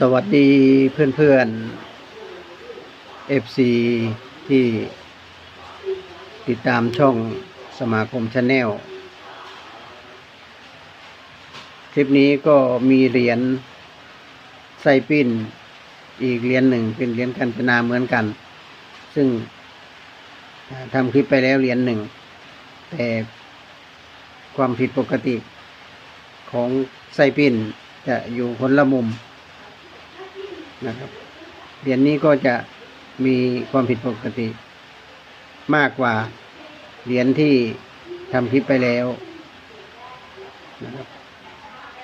สวัสดีเพื่อนเพื่อนเอฟซีที่ติดตามช่องสมาคมชาแนลคลิปนี้ก็มีเหรียญไส้ปิ้นอีกเหรียญหนึ่งเป็นเหรียญกัญจนาเหมือนกัน ซึ่งทำคลิปไปแล้วเหรียญหนึ่ง แต่ความผิดปกติของไส้ปิ้นจะอยู่คนละมุม นะครับ เหรียญนี้ก็จะมีความผิดปกติ มากกว่าเหรียญที่ทำคลิปไปแล้วนะครับ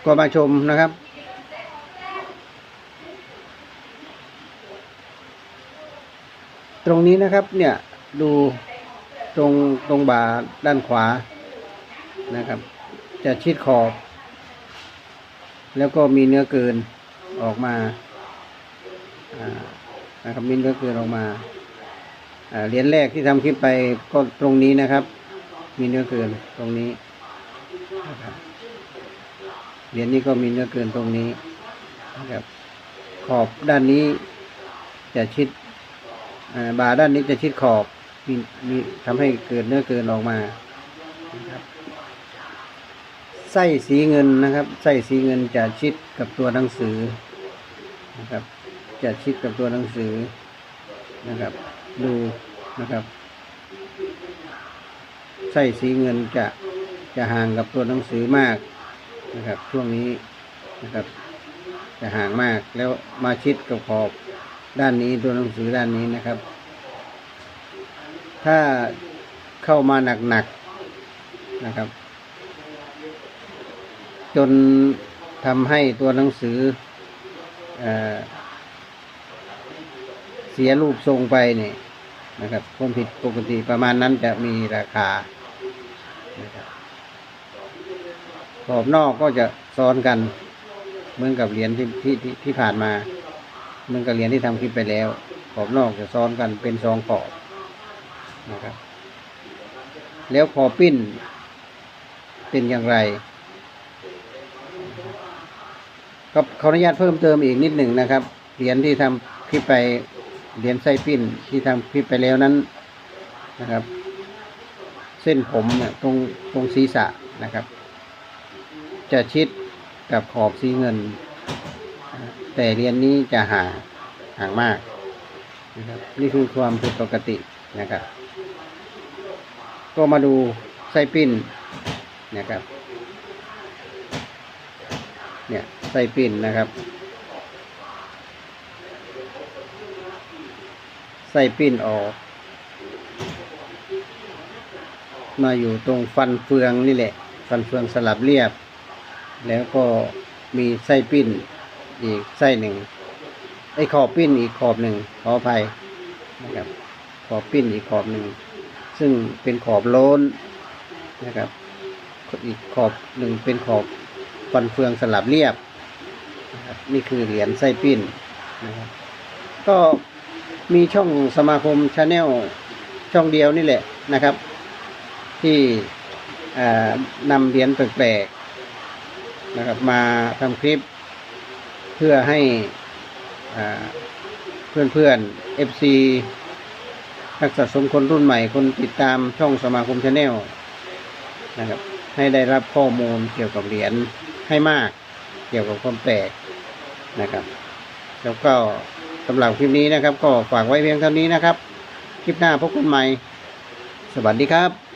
ก็มาชมนะครับตรงนี้นะครับเนี่ยดูตรงตรงบ่าด้านขวานะครับ จะชิดขอบ แล้วก็มีเนื้อเกินออกมา ครับมินก็คือออกมาเหรียญแรกที่ทำคลิปไปก็ตรงนี้นะครับ มีเนื้อเกินตรงนี้เหรียญนี้ก็มีเนื้อเกินตรงนี้นะครับขอบด้านนี้จะชิดบาด้านนี้จะชิดขอบมีมีทำให้เกิดเนื้อเกินออกมาครับไส้สีเงินนะครับไส้สีเงินจะชิดกับตัวหนังสือนะครับ จะชิดกับตัวหนังสือนะครับ ดูนะครับไส้สีเงินจะจะห่างกับตัวหนังสือมากนะครับ ช่วงนี้นะครับ จะห่างมากแล้วมาชิดกับขอบด้านนี้ตัวหนังสือด้านนี้นะครับ ถ้าเข้ามาหนักๆนะครับ จนทำให้ตัวหนังสือเอ่อ เสียรูปทรงไปเนี่ยนะครับความผิดปกติประมาณนั้นจะมีราคานะครับขอบนอกก็จะซ้อนกัน เหมือนกับเหรียญที่ที่ที่ที่ผ่านมา เหมือนกับเหรียญที่ทำคลิปไปแล้ว ขอบนอกจะซ้อนกันเป็นสองขอบนะครับ แล้วขอบปิ้นเป็นอย่างไรก็ขออนุญาตเพิ่มเติมอีกนิดหนึ่งนะครับ เหรียญที่ทำคลิปไป เหรียญไส้ปิ้นที่ทำคลิปไปแล้วนั้นนะครับ เส้นผมเนี่ยตรงตรงศีรษะนะครับ จะชิดกับขอบสีเงิน แต่เหรียญนี้จะห่างห่างมากนะครับนี่คือความผิดปกตินะครับ ก็มาดูไส้ปิ้นนะครับ เนี่ยไส้ปิ้นนะครับ ไส้ปิ้นออก มาอยู่ตรงฟันเฟืองนี่แหละ ฟันเฟืองสลับเรียบ แล้วก็มีไส้ปิ้นอีกไส้หนึ่งไอ้ขอบปิ้นอีกขอบหนึ่งขออภัยนะครับ ขอบปิ้นอีกขอบหนึ่งซึ่งเป็นขอบโล้นนะครับ อีกขอบหนึ่งเป็นขอบฟันเฟืองสลับเรียบนะครับนี่คือเหรียญไส้ปิ้นนะครับก็ มีช่องสมาคมชาแนลช่องเดียวนี่แหละนะครับ ที่นำเหรียญแปลกๆนะครับ มาทำคลิป เพื่อให้เพื่อนๆ FC นักสะสมคนรุ่นใหม่คนติดตามช่องสมาคมชาแนลนะครับ ให้ได้รับข้อมูลเกี่ยวกับเหรียญให้มาก เกี่ยวกับความแปลกนะครับ แล้วก็ สำหรับคลิปนี้นะครับ ก็ฝากไว้เพียงเท่านี้นะครับ คลิปหน้าพบกันใหม่ สวัสดีครับ